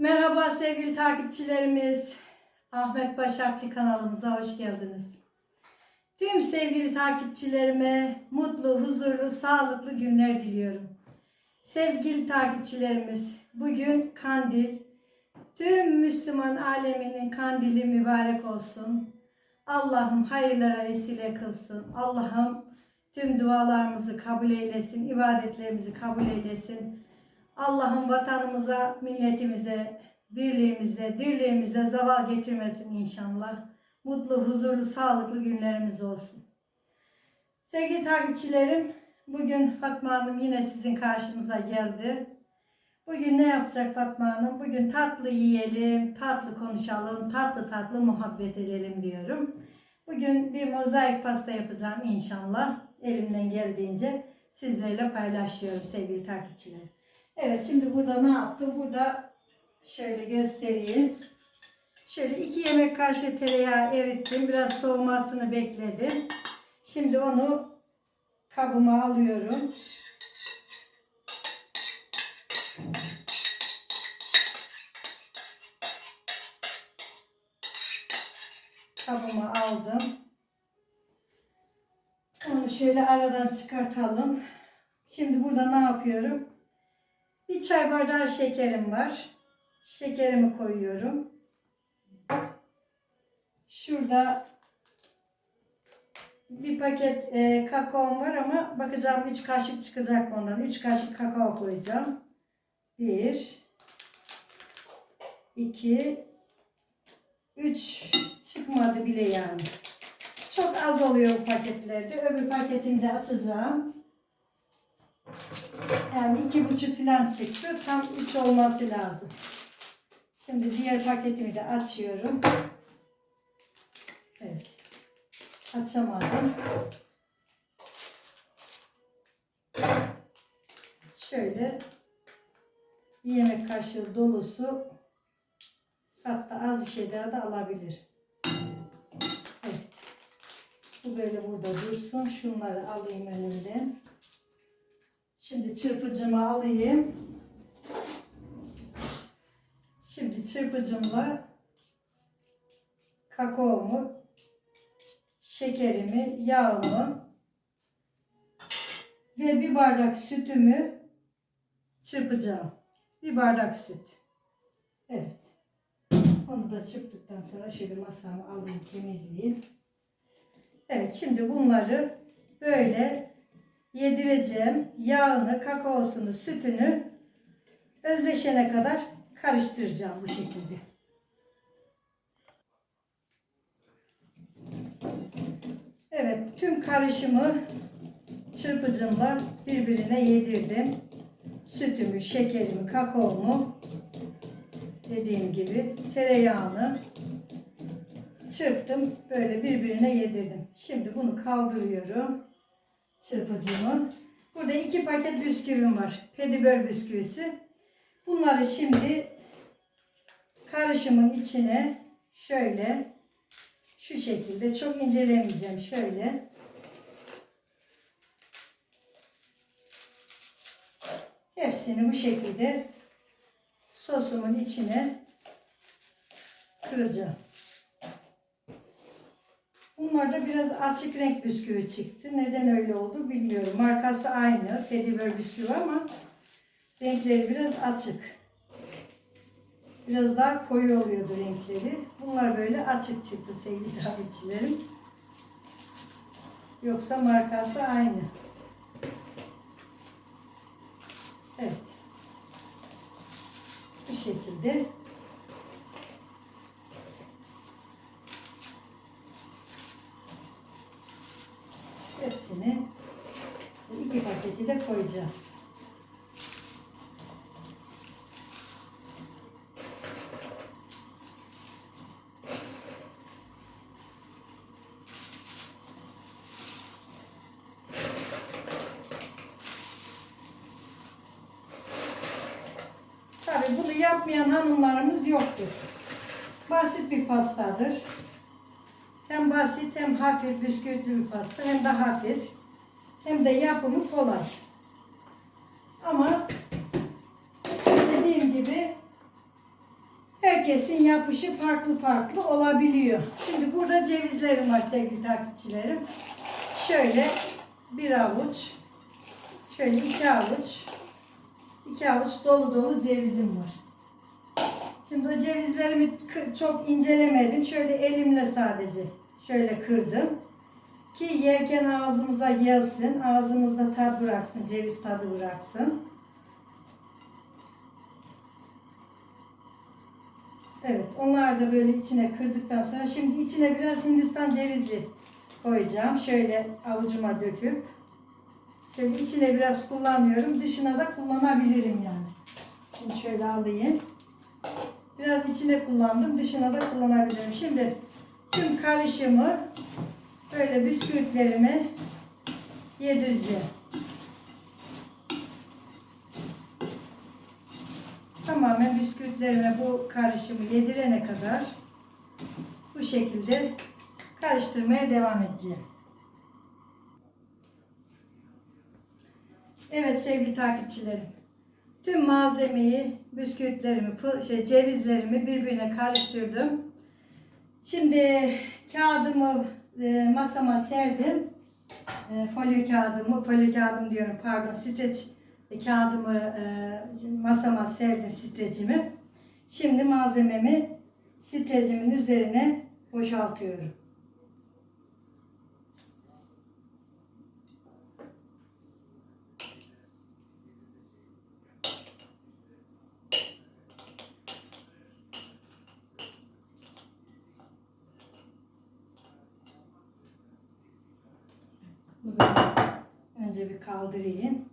Merhaba sevgili takipçilerimiz. Ahmet Başakçı kanalımıza hoş geldiniz. Tüm sevgili takipçilerime mutlu, huzurlu, sağlıklı günler diliyorum. Sevgili takipçilerimiz, bugün kandil. Tüm Müslüman aleminin kandili mübarek olsun. Allah'ım hayırlara vesile kılsın. Allah'ım tüm dualarımızı kabul eylesin, ibadetlerimizi kabul eylesin. Allah'ım vatanımıza, milletimize, birliğimize, dirliğimize zaval getirmesin inşallah. Mutlu, huzurlu, sağlıklı günlerimiz olsun. Sevgili takipçilerim, bugün Fatma Hanım yine sizin karşınıza geldi. Bugün ne yapacak Fatma Hanım? Bugün tatlı yiyelim, tatlı konuşalım, tatlı tatlı muhabbet edelim diyorum. Bugün bir mozaik pasta yapacağım inşallah. Elimden geldiğince sizlerle paylaşıyorum sevgili takipçilerim. Evet şimdi burada ne yaptım? Burada şöyle göstereyim. Şöyle iki yemek kaşığı tereyağı erittim. Biraz soğumasını bekledim. Şimdi onu kabıma alıyorum. Kabıma aldım. Onu şöyle aradan çıkartalım. Şimdi burada ne yapıyorum? Bir çay bardağı şekerim var. Şekerimi koyuyorum. Şurada bir paket e, kakaom var ama bakacağım 3 kaşık çıkacak mı ondan. 3 kaşık kakao koyacağım. 1 2 3 çıkmadı bile yani. Çok az oluyor bu paketlerde. Öbür paketimi de açacağım. Yani iki buçuk falan çıktı. Tam üç olması lazım. Şimdi diğer paketimi de açıyorum. Evet. Açamadım. Şöyle bir yemek kaşığı dolusu hatta az bir şey daha da alabilir. Evet. Bu böyle burada dursun. Şunları alayım elimden. Şimdi çırpıcımı alayım. Şimdi çırpıcımla kakaomu, şekerimi, yağımı ve bir bardak sütümü çırpacağım. Bir bardak süt. Evet. Onu da çırptıktan sonra şöyle masamı alayım temizleyeyim. Evet şimdi bunları böyle yedireceğim. Yağını, kakaosunu, sütünü özleşene kadar karıştıracağım bu şekilde. Evet, tüm karışımı çırpıcımla birbirine yedirdim. Sütümü, şekerimi, kakaomu dediğim gibi tereyağını çırptım. Böyle birbirine yedirdim. Şimdi bunu kaldırıyorum çırpıcımı. Burada iki paket bisküvim var. Pedibör bisküvisi. Bunları şimdi karışımın içine şöyle şu şekilde çok incelemeyeceğim. Şöyle hepsini bu şekilde sosumun içine kıracağım. Bunlarda biraz açık renk bisküvi çıktı. Neden öyle oldu bilmiyorum. Markası aynı. Pedibör bisküvi ama renkleri biraz açık. Biraz daha koyu oluyordu renkleri. Bunlar böyle açık çıktı sevgili takipçilerim. Yoksa markası aynı. Evet. Bu şekilde Hepsini iki paketi de koyacağız. Tabii bunu yapmayan hanımlarımız yoktur. Basit bir pastadır. Hem basit hem hafif bisküvitli bir pasta hem de hafif hem de yapımı kolay. Ama dediğim gibi herkesin yapışı farklı farklı olabiliyor. Şimdi burada cevizlerim var sevgili takipçilerim. Şöyle bir avuç, şöyle iki avuç, iki avuç dolu dolu cevizim var. Şimdi o cevizlerimi çok incelemedim. Şöyle elimle sadece şöyle kırdım. Ki yerken ağzımıza gelsin, ağzımızda tat bıraksın, ceviz tadı bıraksın. Evet, onlar da böyle içine kırdıktan sonra şimdi içine biraz Hindistan cevizi koyacağım. Şöyle avucuma döküp şöyle içine biraz kullanıyorum. Dışına da kullanabilirim yani. Şimdi şöyle alayım. Biraz içine kullandım, dışına da kullanabilirim. Şimdi tüm karışımı böyle bisküvitlerimi yedireceğim. Tamamen bisküvitlerime bu karışımı yedirene kadar bu şekilde karıştırmaya devam edeceğim. Evet sevgili takipçilerim. Tüm malzemeyi, bisküvitlerimi, şey, cevizlerimi birbirine karıştırdım. Şimdi kağıdımı e, masama serdim. E, folyo kağıdımı, folyo kağıdım diyorum pardon, streç kağıdımı e, masama serdim streçimi. Şimdi malzememi streçimin üzerine boşaltıyorum. Önce bir kaldırayım.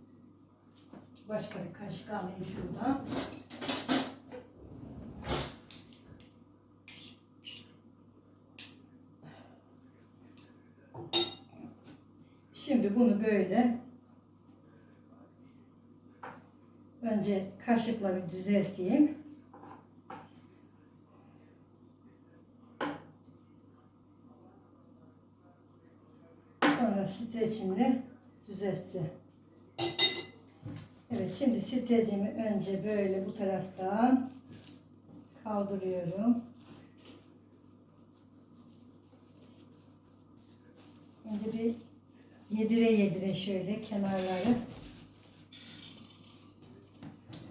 Başka bir kaşık alayım şuradan. Şimdi bunu böyle önce kaşıkla bir düzelteyim. Sonra streçimle düzelteceğim. Evet şimdi streçimi önce böyle bu taraftan kaldırıyorum. Önce bir yedire yedire şöyle kenarları.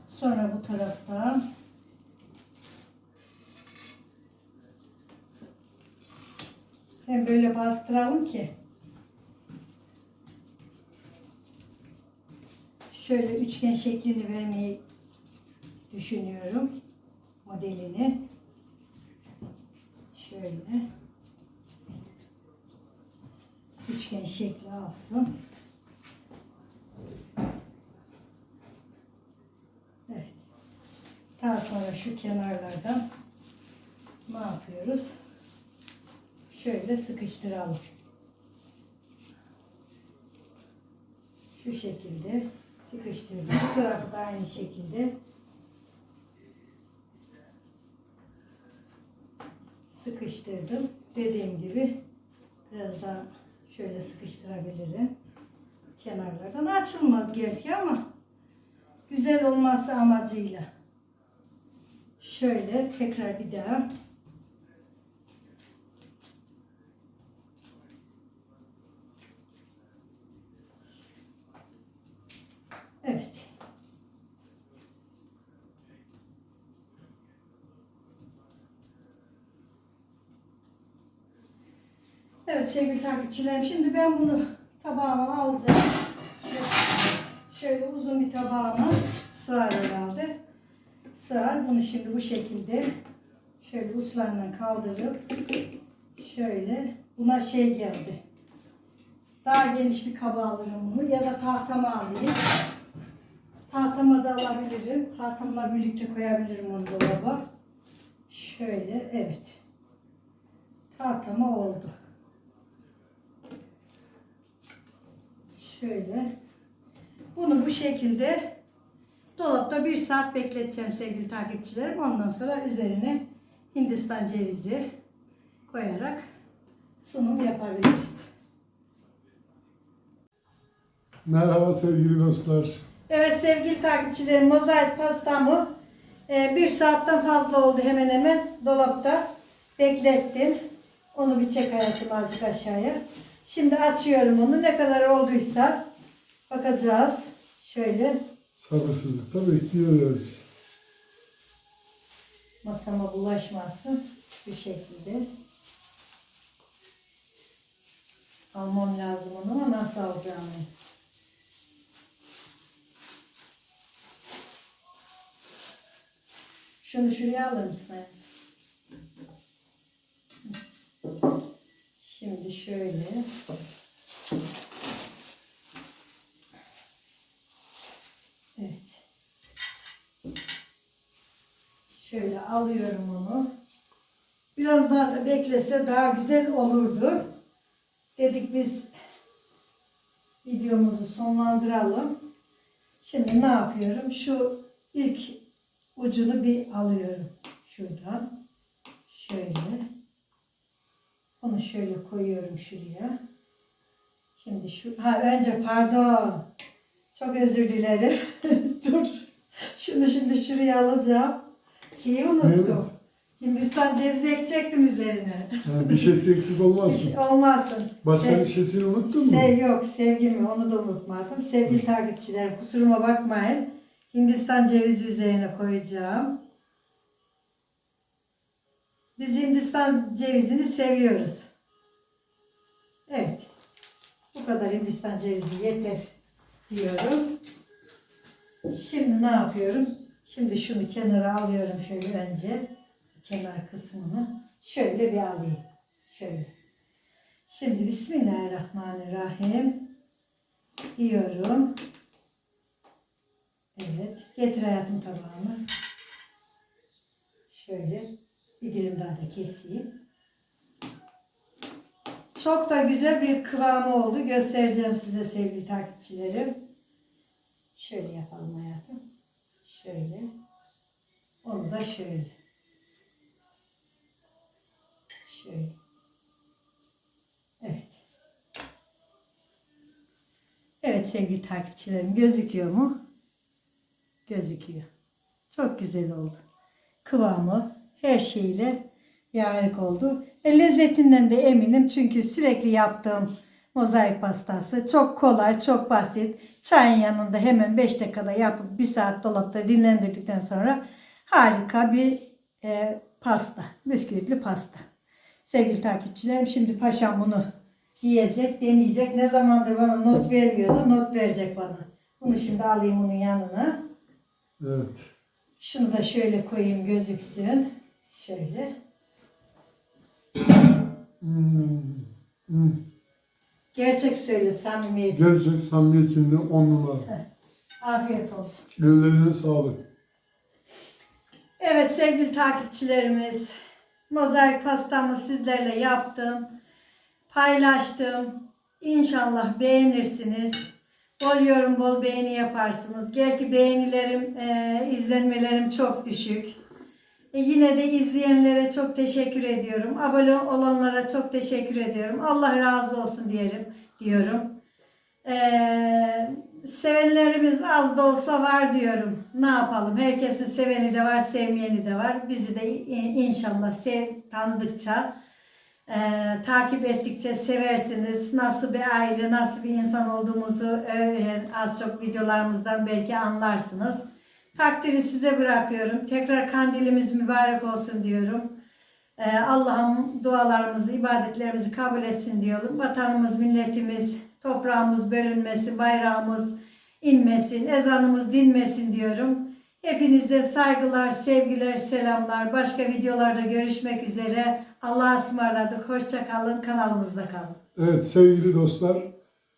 Sonra bu taraftan hem böyle bastıralım ki şöyle üçgen şeklini vermeyi düşünüyorum modelini. Şöyle üçgen şekli alsın. Evet. Daha sonra şu kenarlardan ne yapıyoruz? Şöyle sıkıştıralım. Şu şekilde sıkıştırdım. Bu tarafı da aynı şekilde sıkıştırdım. Dediğim gibi biraz daha şöyle sıkıştırabilirim. Kenarlardan açılmaz gerçi ama güzel olması amacıyla. Şöyle tekrar bir daha Evet. Evet sevgili takipçilerim şimdi ben bunu tabağıma alacağım. Şöyle, şöyle uzun bir tabağıma sığar herhalde. Sığar. Bunu şimdi bu şekilde şöyle uçlarından kaldırıp şöyle buna şey geldi. Daha geniş bir kaba alırım bunu ya da tahtama alayım. Tahtama da alabilirim. Tahtamla birlikte koyabilirim onu dolaba. Şöyle evet. Tahtama oldu. Şöyle. Bunu bu şekilde dolapta bir saat bekleteceğim sevgili takipçilerim. Ondan sonra üzerine Hindistan cevizi koyarak sunum yapabiliriz. Merhaba sevgili dostlar. Evet sevgili takipçilerim mozaik pastamı Ee, bir saatten fazla oldu hemen hemen dolapta beklettim. Onu bir çek hayatım azıcık aşağıya. Şimdi açıyorum onu. Ne kadar olduysa bakacağız. Şöyle Sabırsızlıkla bekliyoruz. masama bulaşmasın. Bu şekilde. Almam lazım onu ama nasıl alacağımı. Şunu şuraya alır mısın? Şimdi şöyle. Evet. Şöyle alıyorum onu. Biraz daha da beklese daha güzel olurdu. Dedik biz videomuzu sonlandıralım. Şimdi ne yapıyorum? Şu ilk ucunu bir alıyorum. Şuradan. Şöyle. Onu şöyle koyuyorum şuraya. Şimdi şu, ha önce pardon. Çok özür dilerim. Dur. Şunu şimdi şuraya alacağım. Şeyi unuttum. Hindistan cevizi ekecektim üzerine. Yani bir şeysi eksik olmasın. Olmasın. Başka Sev- bir şeysini unuttun mu? Sev yok sevgimi onu da unutmadım. Sevgili takipçilerim kusuruma bakmayın. Hindistan cevizi üzerine koyacağım. Biz Hindistan cevizini seviyoruz. Evet. Bu kadar Hindistan cevizi yeter diyorum. Şimdi ne yapıyorum? Şimdi şunu kenara alıyorum şöyle önce. Kenar kısmını. Şöyle bir alayım. Şöyle. Şimdi Bismillahirrahmanirrahim diyorum. Evet. Getir hayatım tabağımı. Şöyle bir dilim daha da keseyim. Çok da güzel bir kıvamı oldu. Göstereceğim size sevgili takipçilerim. Şöyle yapalım hayatım. Şöyle. Onu da şöyle. Şöyle. Evet. Evet sevgili takipçilerim gözüküyor mu? Gözüküyor. Çok güzel oldu. Kıvamı her şeyle harika oldu. E, lezzetinden de eminim çünkü sürekli yaptığım mozaik pastası çok kolay, çok basit. Çayın yanında hemen 5 dakikada yapıp 1 saat dolapta dinlendirdikten sonra harika bir e, pasta. Bisküvitli pasta. Sevgili takipçilerim şimdi paşam bunu yiyecek, deneyecek. Ne zamandır bana not vermiyordu, not verecek bana. Bunu şimdi alayım onun yanına. Evet. Şunu da şöyle koyayım gözüksün. Şöyle. Hmm. Hmm. Gerçek söyle samimiyet. Gerçek samimiyetimle on numara. Afiyet olsun. Ellerine sağlık. Evet sevgili takipçilerimiz. Mozaik pastamı sizlerle yaptım. Paylaştım. İnşallah beğenirsiniz. Bol yorum, bol beğeni yaparsınız. Belki beğenilerim, e, izlenmelerim çok düşük. E, yine de izleyenlere çok teşekkür ediyorum. Abone olanlara çok teşekkür ediyorum. Allah razı olsun diyelim diyorum. E, sevenlerimiz az da olsa var diyorum. Ne yapalım? Herkesin seveni de var, sevmeyeni de var. Bizi de inşallah sev, tanıdıkça, e, takip ettikçe seversiniz. Nasıl bir aile, nasıl bir insan olduğumuzu öğren, az çok videolarımızdan belki anlarsınız. Takdiri size bırakıyorum. Tekrar kandilimiz mübarek olsun diyorum. Ee, Allah'ım dualarımızı, ibadetlerimizi kabul etsin diyorum. Vatanımız, milletimiz, toprağımız bölünmesin, bayrağımız inmesin, ezanımız dinmesin diyorum. Hepinize saygılar, sevgiler, selamlar. Başka videolarda görüşmek üzere. Allah'a ısmarladık. Hoşça kalın. Kanalımızda kalın. Evet sevgili dostlar.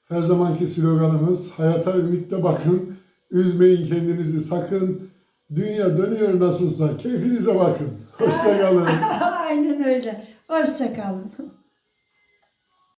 Her zamanki sloganımız hayata ümitle bakın. Üzmeyin kendinizi sakın. Dünya dönüyor nasılsa keyfinize bakın. Hoşça kalın. Aynen öyle. Hoşça kalın.